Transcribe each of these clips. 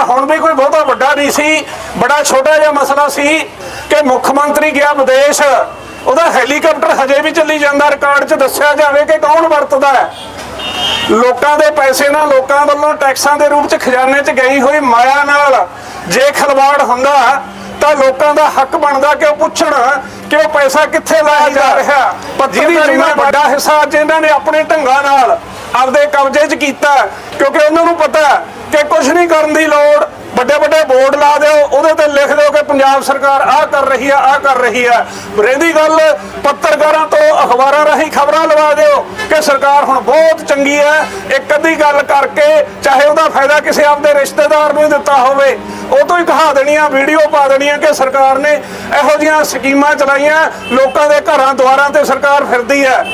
ਮਸਲਾ ਹੁਣ ਵੀ ਕੋਈ ਬਹੁਤਾ ਵੱਡਾ ਨਹੀਂ ਸੀ ਬੜਾ ਛੋਟਾ ਜਿਹਾ ਮਸਲਾ ਸੀ ਕਿ ਮੁੱਖ ਮੰਤਰੀ ਗਿਆ ਵਿਦੇਸ਼ ਉਹਦਾ ਹੈਲੀਕਾਪਟਰ ਹਜੇ ਵੀ ਚੱਲੀ ਜਾਂਦਾ ਰਿਕਾਰਡ 'ਚ ਦੱਸਿਆ ਜਾਵੇ ਕਿ ਕੌਣ ਵਰਤਦਾ ਹੈ। ਲੋਕਾਂ ਦੇ ਪੈਸੇ ਨਾਲ ਲੋਕਾਂ ਵੱਲੋਂ ਟੈਕਸਾਂ ਦੇ ਰੂਪ 'ਚ ਖਜ਼ਾਨੇ 'ਚ ਗਈ ਹੋਈ ਮਾਇਆ ਨਾਲ ਜੇ ਖਲਵਾੜ ਹੁੰਦਾ ਤਾਂ ਲੋਕਾਂ ਦਾ ਹੱਕ ਬਣਦਾ ਕਿ ਉਹ ਪੁੱਛਣ ਕਿ ਉਹ ਪੈਸਾ ਕਿੱਥੇ ਲਾਇਆ ਜਾ ਰਿਹਾ। ਪਰ ਜਿਹਦੀ ਜਿੰਨਾ ਵੱਡਾ ਹਿੱਸਾ ਅੱਜ ਇਹਨਾਂ ਨੇ ਆਪਣੇ ਢੰਗਾਂ ਨਾਲ ਆਪਦੇ ਕਬਜ਼ੇ 'ਚ ਕੀਤਾ ਕਿਉਂਕਿ ਉਹਨਾਂ ਨੂੰ ਪਤਾ ਕਿ ਕੁਝ ਨਹੀਂ ਕਰਨ ਦੀ ਲੋੜ, ਵੱਡੇ ਵੱਡੇ ਬੋਰਡ ਲਾ ਦਿਓ, ਉਹਦੇ ਤੇ ਲਿਖ ਦਿਓ ਕਿ ਪੰਜਾਬ ਸਰਕਾਰ ਆਹ ਕਰ ਰਹੀ ਆ, ਆਹ ਕਰ ਰਹੀ ਆ। ਰਹਿੰਦੀ ਗੱਲ ਪੱਤਰਕਾਰਾਂ ਤੋਂ ਅਖਬਾਰਾਂ ਰਾਹੀਂ ਖਬਰਾਂ ਲਵਾ ਦਿਓ ਕਿ ਸਰਕਾਰ ਹੁਣ ਬਹੁਤ ਚੰਗੀ ਹੈ ਇੱਕ ਅੱਧੀ ਗੱਲ ਕਰਕੇ ਚਾਹੇ ਉਹਦਾ ਫਾਇਦਾ ਕਿਸੇ ਆਪਦੇ ਰਿਸ਼ਤੇਦਾਰ ਨੂੰ ਦਿੱਤਾ ਹੋਵੇ, ਉਹ ਤੋਂ ਹੀ ਕਹਾ ਦੇਣੀਆਂ, ਵੀਡੀਓ ਪਾ ਦੇਣੀਆਂ ਕਿ ਸਰਕਾਰ ਨੇ ਇਹੋ ਜਿਹੀਆਂ ਸਕੀਮਾਂ ਚਲਾਈਆਂ, ਲੋਕਾਂ ਦੇ ਘਰਾਂ ਦੁਆਰਾਂ ਤੇ ਸਰਕਾਰ ਫਿਰਦੀ ਹੈ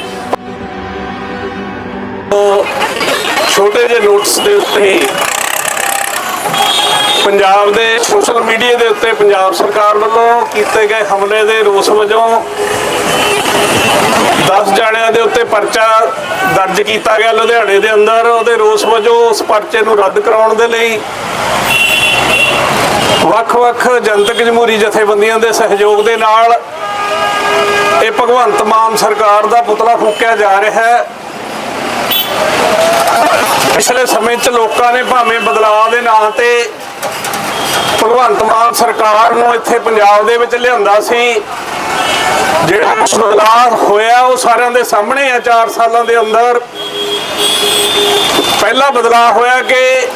ਛੋਟੇ ਜਿਹੇ ਨੋਟਸ ਦੇ ਉੱਤੇ ਪੰਜਾਬ ਦੇ ਸੋਸ਼ਲ ਮੀਡੀਆ ਦੇ ਉੱਤੇ ਪੰਜਾਬ ਸਰਕਾਰ ਵੱਲੋਂ ਕੀਤੇ ਗਏ ਹਮਲੇ ਦੇ ਰੋਸ ਵਜੋਂ 10 ਜਾਣਿਆਂ ਦੇ ਉੱਤੇ ਪਰਚਾ ਦਰਜ ਕੀਤਾ ਗਿਆ। ਲੁਧਿਆਣੇ ਦੇ ਅੰਦਰ ਉਹਦੇ ਰੋਸ ਵਜੋਂ ਉਸ ਪਰਚੇ ਨੂੰ ਰੱਦ ਕਰਾਉਣ ਦੇ ਲਈ ਵੱਖ-ਵੱਖ ਜਨਤਕ ਜਮਹੂਰੀ ਜਥੇਬੰਦੀਆਂ ਦੇ ਸਹਿਯੋਗ ਦੇ ਨਾਲ ਇਹ ਭਗਵੰਤ ਮਾਨ ਸਰਕਾਰ ਦਾ ਪੁਤਲਾ ਫੂਕਿਆ ਜਾ ਰਿਹਾ ਹੈ। ਪਿਛਲੇ ਸਮੇਂ 'ਚ ਲੋਕਾਂ ਨੇ ਭਾਵੇਂ ਬਦਲਾਅ ਦੇ ਨਾਂ ਤੇ ਭਗਵੰਤ ਮਾਨ ਸਰਕਾਰ ਨੂੰ ਇੱਥੇ ਪੰਜਾਬ ਦੇ ਵਿੱਚ ਲਿਆਂਦਾ ਸੀ। ਜਿਹੜਾ ਬਦਲਾਅ ਹੋਇਆ, ਉਹ ਸਾਰਿਆਂ ਦੇ ਸਾਹਮਣੇ ਆ 4 ਸਾਲਾਂ ਦੇ ਅੰਦਰ। ਪਹਿਲਾ ਬਦਲਾਅ ਹੋਇਆ ਕਿ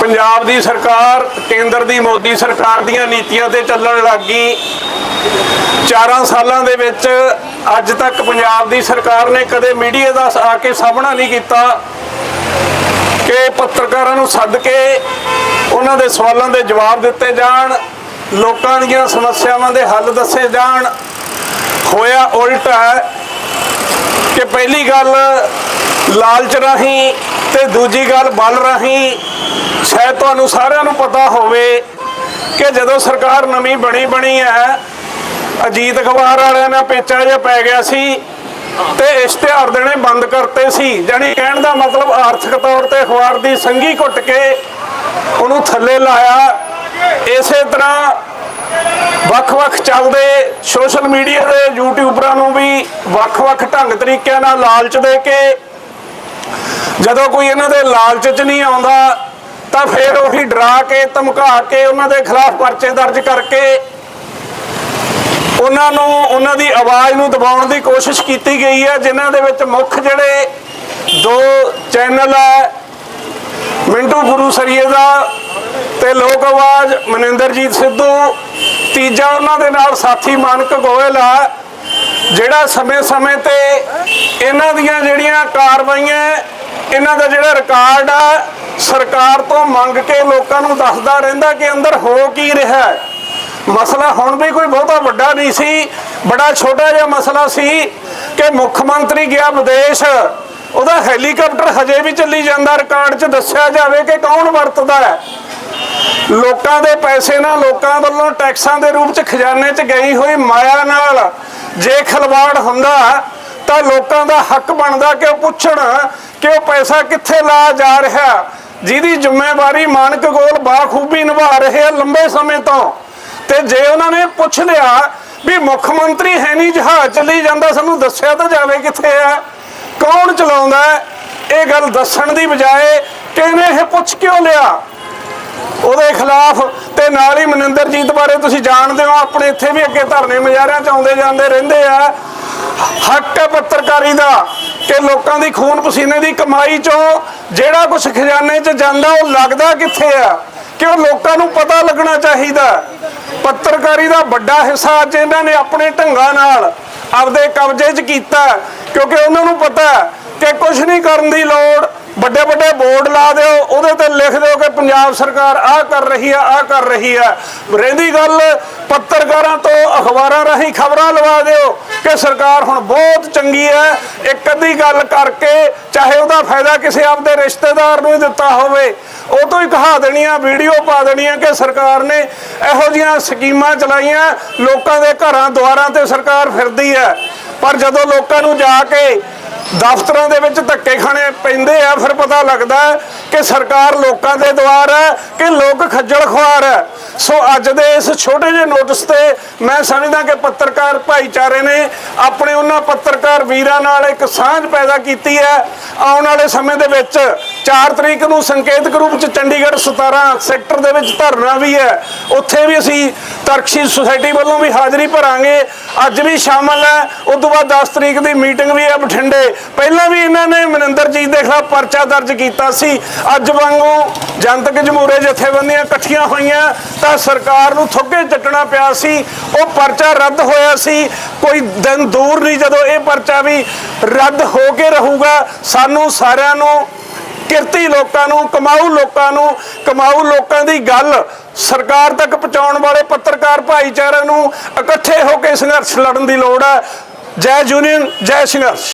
ਪੰਜਾਬ ਦੀ ਸਰਕਾਰ, ਕੇਂਦਰ ਦੀ ਮੋਦੀ ਸਰਕਾਰ ਦੀਆਂ ਨੀਤੀਆਂ ਤੇ ਚੱਲਣ ਲੱਗੀ। 4 ਸਾਲਾਂ ਦੇ ਵਿੱਚ ਅੱਜ ਤੱਕ ਪੰਜਾਬ ਦੀ ਸਰਕਾਰ ਨੇ ਕਦੇ ਮੀਡੀਆ ਦਾ ਆ ਕੇ ਸਾਹਮਣਾ ਨਹੀਂ ਕੀਤਾ। ਕਿ ਪੱਤਰਕਾਰਾਂ ਨੂੰ ਸੱਦ ਕੇ ਉਹਨਾਂ ਦੇ ਸਵਾਲਾਂ ਦੇ ਜਵਾਬ ਦਿੱਤੇ ਜਾਣ, ਲੋਕਾਂ ਦੀਆਂ ਸਮੱਸਿਆਵਾਂ ਦੇ ਹੱਲ ਦੱਸੇ ਜਾਣ, ਹੋਇਆ ਉਲਟ ਹੈ ਕਿ ਪਹਿਲੀ ਗੱਲ ਲਾਲਚ ਰਾਹੀਂ ਤੇ ਦੂਜੀ ਗੱਲ ਬਲ ਰਾਹੀਂ ਸ਼ਾਇਦ ਤੁਹਾਨੂੰ ਸਾਰਿਆਂ ਨੂੰ ਪਤਾ ਹੋਵੇ ਕਿ ਜਦੋਂ ਸਰਕਾਰ ਨਵੀਂ ਬਣੀ ਬਣੀ ਹੈ, ਅਜੀਤ ਅਖਬਾਰ ਵਾਲਿਆਂ ਨਾਲ ਪੇਚਾ ਜਿਹਾ ਪੈ ਗਿਆ ਸੀ ਤੇ ਇਸ਼ਤਿਹਾਰ ਦੇਣੇ ਬੰਦ ਕਰਤੇ ਸੀ। ਜਾਣੀ ਕਹਿਣ ਦਾ ਮਤਲਬ ਆਰਥਿਕ ਤੌਰ ਤੇ ਅਖਬਾਰ ਦੀ ਸੰਗੀ ਘੁੱਟ ਕੇ ਉਹਨੂੰ ਥੱਲੇ ਲਾਇਆ। ਇਸੇ ਤਰ੍ਹਾਂ ਵੱਖ-ਵੱਖ ਚੱਲਦੇ ਸੋਸ਼ਲ ਮੀਡੀਆ ਦੇ ਯੂਟਿਊਬਰਾਂ ਨੂੰ ਵੀ ਵੱਖ-ਵੱਖ ਢੰਗ ਤਰੀਕਿਆਂ ਨਾਲ ਲਾਲਚ ਦੇ ਕੇ ਜਦੋਂ ਕੋਈ ਇਹਨਾਂ ਦੇ ਲਾਲਚ 'ਚ ਨਹੀਂ ਆਉਂਦਾ, ਤਾਂ ਫਿਰ ਉਹੀ ਡਰਾ ਕੇ, ਧਮਕਾ ਕੇ, ਉਹਨਾਂ ਦੇ ਖਿਲਾਫ ਪਰਚੇ ਦਰਜ ਕਰਕੇ ਉਹਨਾਂ ਨੂੰ, ਉਹਨਾਂ ਦੀ ਆਵਾਜ਼ ਨੂੰ ਦਬਾਉਣ ਦੀ ਕੋਸ਼ਿਸ਼ ਕੀਤੀ ਗਈ ਹੈ, ਜਿਨ੍ਹਾਂ ਦੇ ਵਿੱਚ ਮੁੱਖ ਜਿਹੜੇ ਦੋ ਚੈਨਲ ਹੈ, ਮਿੰਟੂ ਗੁਰੂ ਸਰੀਏ ਦਾ ਤੇ ਲੋਕ ਆਵਾਜ਼ ਮਨਿੰਦਰਜੀਤ ਸਿੱਧੂ, ਤੀਜਾ ਉਹਨਾਂ ਦੇ ਨਾਲ ਸਾਥੀ ਮਾਨਕ ਗੋਇਲ ਆ, ਜਿਹੜਾ ਸਮੇਂ-ਸਮੇਂ ਤੇ ਇਹਨਾਂ ਦੀਆਂ ਜਿਹੜੀਆਂ ਕਾਰਵਾਈਆਂ, ਇਹਨਾਂ ਦਾ ਜਿਹੜਾ ਰਿਕਾਰਡ ਆ, ਸਰਕਾਰ ਤੋਂ ਮੰਗ ਕੇ ਲੋਕਾਂ ਨੂੰ ਦੱਸਦਾ ਰਹਿੰਦਾ ਕਿ ਅੰਦਰ ਹੋ ਕੀ ਰਿਹਾ ਹੈ। ਮਸਲਾ ਹੁਣ ਵੀ ਕੋਈ ਬਹੁਤਾ ਵੱਡਾ ਨਹੀਂ ਸੀ, ਬੜਾ ਛੋਟਾ ਜਿਹਾ ਮਸਲਾ ਸੀ ਕਿ ਮੁੱਖ ਮੰਤਰੀ ਗਿਆ ਵਿਦੇਸ਼। ਉਹਦਾ ਹੈਲੀਕਾਪਟਰ ਹਜੇ ਵੀ ਚੱਲੀ ਜਾਂਦਾ, ਰਿਕਾਰਡ 'ਚ ਦੱਸਿਆ ਜਾਵੇ ਕਿ ਕੌਣ ਵਰਤਦਾ ਹੈ। ਲੋਕਾਂ ਦੇ ਪੈਸੇ ਨਾਲ ਲੋਕਾਂ ਵੱਲੋਂ ਟੈਕਸਾਂ ਦੇ ਰੂਪ 'ਚ ਖਜ਼ਾਨੇ 'ਚ ਗਈ ਹੋਈ ਮਾਇਆ ਨਾਲ ਜੇ ਖਲਵਾੜ ਹੁੰਦਾ, ਤਾਂ ਲੋਕਾਂ ਦਾ ਹੱਕ ਬਣਦਾ ਕਿ ਉਹ ਪੁੱਛਣ ਕਿ ਉਹ ਪੈਸਾ ਕਿੱਥੇ ਲਾਇਆ ਜਾ ਰਿਹਾ। ਜਿਹਦੀ ਜ਼ਿੰਮੇਵਾਰੀ ਮਾਨਕ ਗੋਲ ਬਾਖੂਬੀ ਨਿਭਾ ਰਹੇ ਆ ਲੰਬੇ ਸਮੇਂ ਤੋਂ। ਤੇ ਜੇ ਉਹਨਾਂ ਨੇ ਪੁੱਛ ਲਿਆ ਵੀ ਮੁੱਖ ਮੰਤਰੀ ਹੈ ਨਹੀਂ ਜਹਾਜ਼ ਚੱਲੀ ਜਾਂਦਾ, ਸਾਨੂੰ ਦੱਸਿਆ ਤਾਂ ਜਾਵੇ ਕਿੱਥੇ ਆ। ਕੌਣ ਚਲਾਉਂਦਾ ਇਹ ਗੱਲ ਦੱਸਣ ਦੀ ਬਜਾਏ ਕਿ ਇਹ ਪੁੱਛ ਕਿਉਂ ਲਿਆ? ਉਹਦੇ ਖਿਲਾਫ ਤੇ ਨਾਲ ਹੀ ਮਨਿੰਦਰਜੀਤ ਬਾਰੇ ਤੁਸੀਂ ਜਾਣਦੇ ਹੋ, ਆਪਣੇ ਇੱਥੇ ਵੀ ਅੱਗੇ ਧਰਨੇ ਮੁਜ਼ਾਹਰਿਆਂ ਚ ਆਉਂਦੇ ਜਾਂਦੇ ਰਹਿੰਦੇ ਆ। ਹੱਕ ਹੈ ਪੱਤਰਕਾਰੀ ਦਾ ਕਿ ਲੋਕਾਂ ਦੀ ਖੂਨ ਪਸੀਨੇ ਦੀ ਕਮਾਈ ਚੋਂ ਜਿਹੜਾ ਕੁਝ ਖਜ਼ਾਨੇ 'ਚ ਜਾਂਦਾ, ਉਹ ਲੱਗਦਾ ਕਿੱਥੇ ਆ? ਕਿ ਉਹ ਲੋਕਾਂ ਨੂੰ ਪਤਾ ਲੱਗਣਾ ਚਾਹੀਦਾ? ਪੱਤਰਕਾਰੀ ਦਾ ਵੱਡਾ ਹਿੱਸਾ ਅੱਜ ਇਹਨਾਂ ਨੇ ਆਪਣੇ ਢੰਗਾਂ ਨਾਲ ਆਪਦੇ ਕਬਜ਼ੇ 'ਚ ਕੀਤਾ ਕਿਉਂਕਿ ਉਹਨਾਂ ਨੂੰ ਪਤਾ ਕਿ ਕੁਝ ਨਹੀਂ ਕਰਨ ਦੀ ਲੋੜ ਵੱਡੇ ਵੱਡੇ ਬੋਰਡ ਲਾ ਦਿਓ, ਉਹਦੇ ਤੇ ਲਿਖ ਦਿਓ ਕਿ ਪੰਜਾਬ ਸਰਕਾਰ ਆਹ ਕਰ ਰਹੀ ਆ ਆਹ ਕਰ ਰਹੀ ਆ ਰਹਿੰਦੀ ਗੱਲ, ਪੱਤਰਕਾਰਾਂ ਤੋਂ ਅਖਬਾਰਾਂ ਰਾਹੀਂ ਖਬਰਾਂ ਲਵਾ ਦਿਓ ਕਿ ਸਰਕਾਰ ਹੁਣ ਬਹੁਤ ਚੰਗੀ ਹੈ। ਇੱਕ ਅੱਧੀ ਗੱਲ ਕਰਕੇ, ਚਾਹੇ ਉਹਦਾ ਫਾਇਦਾ ਕਿਸੇ ਆਪਦੇ ਰਿਸ਼ਤੇਦਾਰ ਨੂੰ ਹੀ ਦਿੱਤਾ ਹੋਵੇ, ਉਹ ਤੋਂ ਹੀ ਕਹਾ ਦੇਣੀਆਂ, ਵੀਡੀਓ ਪਾ ਦੇਣੀਆਂ ਕਿ ਸਰਕਾਰ ਨੇ ਇਹੋ ਜਿਹੀਆਂ ਸਕੀਮਾਂ ਚਲਾਈਆਂ, ਲੋਕਾਂ ਦੇ ਘਰਾਂ ਦੁਆਰਾਂ ਤੇ ਸਰਕਾਰ ਫਿਰਦੀ ਹੈ। ਪਰ ਜਦੋਂ ਲੋਕਾਂ ਨੂੰ ਜਾ ਕੇ ਦਫ਼ਤਰਾਂ ਦੇ ਵਿੱਚ ਧੱਕੇ ਖਾਣੇ ਪੈਂਦੇ ਆ, ਫਿਰ ਪਤਾ ਲੱਗਦਾ ਕਿ ਸਰਕਾਰ ਲੋਕਾਂ ਦੇ ਦੁਆਰ ਹੈ ਕਿ ਲੋਕ ਖੱਜਲ ਖੁਆਰ ਹੈ। ਸੋ ਅੱਜ ਦੇ ਇਸ ਛੋਟੇ ਜਿਹੇ ਨੋਟਿਸ ਤੇ ਮੈਂ ਸਮਝਦਾ ਕਿ ਪੱਤਰਕਾਰ ਭਾਈਚਾਰੇ ਨੇ ਆਪਣੇ ਉਹਨਾਂ ਪੱਤਰਕਾਰ ਵੀਰਾਂ ਨਾਲ ਇੱਕ ਸਾਂਝ ਪੈਦਾ ਕੀਤੀ ਹੈ। ਆਉਣ ਵਾਲੇ ਸਮੇਂ ਦੇ ਵਿੱਚ 4 ਤਰੀਕ ਨੂੰ ਸੰਕੇਤਕ ਰੂਪ ਚ ਚੰਡੀਗੜ੍ਹ 17 ਸੈਕਟਰ ਦੇ ਵਿੱਚ ਧਰਨਾ ਵੀ ਹੈ। ਉੱਥੇ ਵੀ ਅਸੀਂ ਤਰਕਸ਼ੀ ਸੁਸਾਇਟੀ ਵੱਲੋਂ ਵੀ ਹਾਜ਼ਰੀ ਭਰਾਂਗੇ। ਅੱਜ ਵੀ ਸ਼ਾਮਲ ਹੈ। ਉਸ ਤੋਂ ਬਾਅਦ 10 ਤਰੀਕ ਦੀ ਮੀਟਿੰਗ ਵੀ ਹੈ ਬਠਿੰਡੇ। ਪਹਿਲਾਂ ਵੀ ਇਹਨਾਂ ਨੇ ਮਨਿੰਦਰਜੀਤ ਦੇ ਖਿਲਾਫ ਪਰਚਾ ਦਰਜ ਕੀਤਾ ਸੀ। ਅੱਜ ਵਾਂਗੂ ਜਨਤਕ ਜਮਹੂਰੇ ਜਥੇਬੰਦੀਆਂ ਇਕੱਠੀਆਂ ਹੋਈਆਂ। ਤਾਂ ਸਰਕਾਰ ਨੂੰ ਥੋਕੇ ਚੱਟਣਾ ਪਿਆ ਸੀ। ਉਹ ਪਰਚਾ ਰੱਦ ਹੋਇਆ ਸੀ। ਕੋਈ ਦਿਨ ਦੂਰ ਨਹੀਂ ਜਦੋਂ ਇਹ ਪਰਚਾ ਵੀ ਰੱਦ ਹੋ ਕੇ ਰਹੂਗਾ। ਸਾਨੂੰ ਸਾਰਿਆਂ ਨੂੰ ਕਿਰਤੀ ਲੋਕਾਂ ਨੂੰ, ਕਮਾਊ ਲੋਕਾਂ ਨੂੰ, ਕਮਾਊ ਲੋਕਾਂ ਦੀ ਗੱਲ ਸਰਕਾਰ ਤੱਕ ਪਹੁੰਚਾਉਣ ਵਾਲੇ ਪੱਤਰਕਾਰ ਭਾਈਚਾਰੇ ਨੂੰ ਇਕੱਠੇ ਹੋ ਕੇ ਸੰਘਰਸ਼ ਲੜਨ ਦੀ ਲੋੜ ਹੈ। ਜੈ ਯੂਨੀਅਨ, ਜੈ ਸੰਘਰਸ਼।